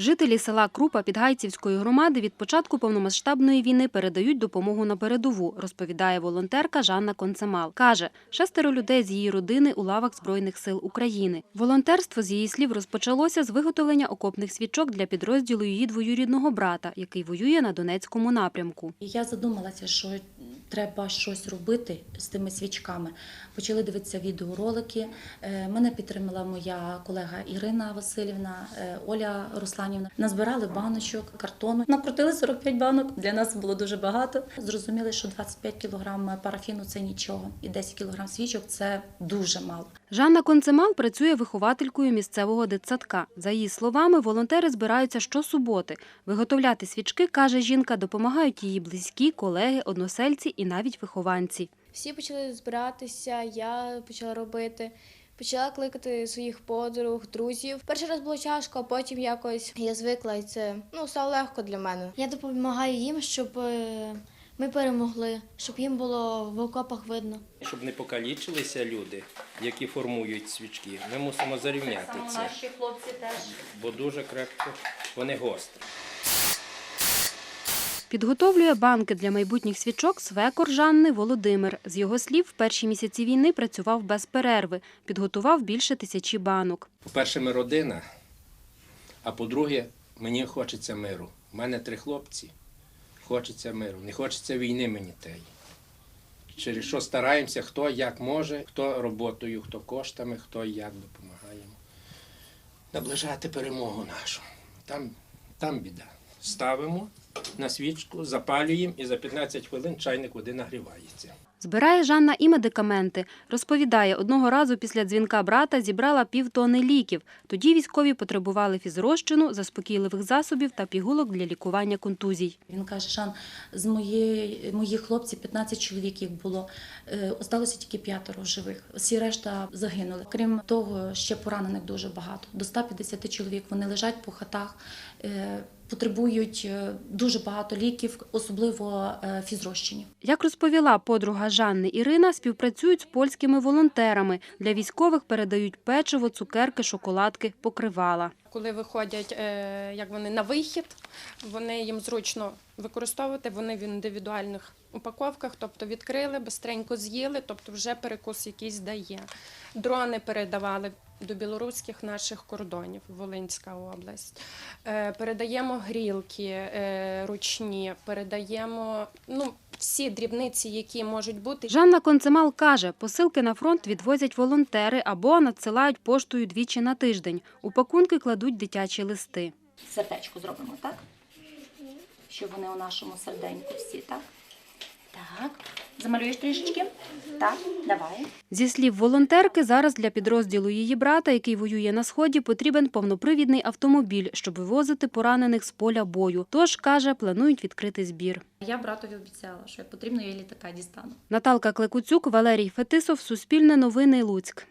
Жителі села Крупа Підгайцівської громади від початку повномасштабної війни передають допомогу на передову, розповідає волонтерка Жанна Концемал. Каже, шестеро людей з її родини у лавах Збройних сил України. Волонтерство, з її слів, розпочалося з виготовлення окопних свічок для підрозділу її двоюрідного брата, який воює на Донецькому напрямку. Я задумалася, що треба щось робити з тими свічками. Почали дивитися відеоролики. Е, Мене підтримала моя колега Ірина Васильівна, е, Оля Русланівна. Назбирали баночок, картону. Накрутили 45 банок. Для нас було дуже багато. Зрозуміли, що 25 кг парафіну це нічого, і 10 кг свічок це дуже мало. Жанна Концемал працює вихователькою місцевого дитсадка. За її словами, волонтери збираються щосуботи. Виготовляти свічки, каже жінка, допомагають її близькі, колеги, односельці і навіть вихованці. Всі почали збиратися, я почала робити. Почала кликати своїх подруг, друзів. Перший раз було тяжко, а потім якось я звикла, і це ну стало легко для мене. Я допомагаю їм, щоб е, ми перемогли, щоб їм було в окопах видно. Щоб не покалічилися люди, які формують свічки, ми мусимо зарівняти це, хлопці теж. бо дуже крепко вони гострі. Підготовлює банки для майбутніх свічок свекор Жанни Володимир. З його слів, в перші місяці війни працював без перерви, підготував більше тисячі банок. По-перше, ми родина, а по-друге, мені хочеться миру. У мене три хлопці, хочеться миру, не хочеться війни мені тієї. Через що стараємося, хто як може, хто роботою, хто коштами, хто як допомагаємо. Наближати перемогу нашу. Там, там біда. Ставимо на свічку, запалюємо і за 15 хвилин чайник води нагрівається. Збирає Жанна і медикаменти. Розповідає, одного разу після дзвінка брата зібрала півтони ліків. Тоді військові потребували фізрозчину, заспокійливих засобів та пігулок для лікування контузій. Він каже, Шан, з моєї, моїх хлопців 15 чоловік їх було. Е, Осталося тільки п'ятеро живих. Всі решта загинули. Крім того, ще поранених дуже багато. До 150 чоловік вони лежать по хатах, е, потребують е, дуже багато ліків, особливо е, фізрозчинів. Як розповіла подруга Жанни Ірина, співпрацюють з польськими волонтерами. Для військових передають печиво, цукерки, шоколадки, покривала. Коли виходять е, як вони на вихід, вони їм зручно використовувати. Вони в індивідуальних упаковках, тобто відкрили, бистренько з'їли, тобто вже перекус якийсь дає. Дрони передавали до білоруських наших кордонів, Волинська область. Е, передаємо грілки е, ручні, передаємо ну, всі дрібниці, які можуть бути. Жанна Концемал каже, посилки на фронт відвозять волонтери або надсилають поштою двічі на тиждень. У пакунки кладуть дитячі листи. Сердечко зробимо, так? Щоб вони у нашому серденьку всі, так? Так. Замалюєш трішечки? Так, давай. Зі слів волонтерки, зараз для підрозділу її брата, який воює на сході, потрібен повнопривідний автомобіль, щоб вивозити поранених з поля бою. Тож каже, планують відкрити збір. Я братові обіцяла, що як потрібно, я літака дістану. Наталка Клекуцюк, Валерій Фетисов, Суспільне новини Луцьк.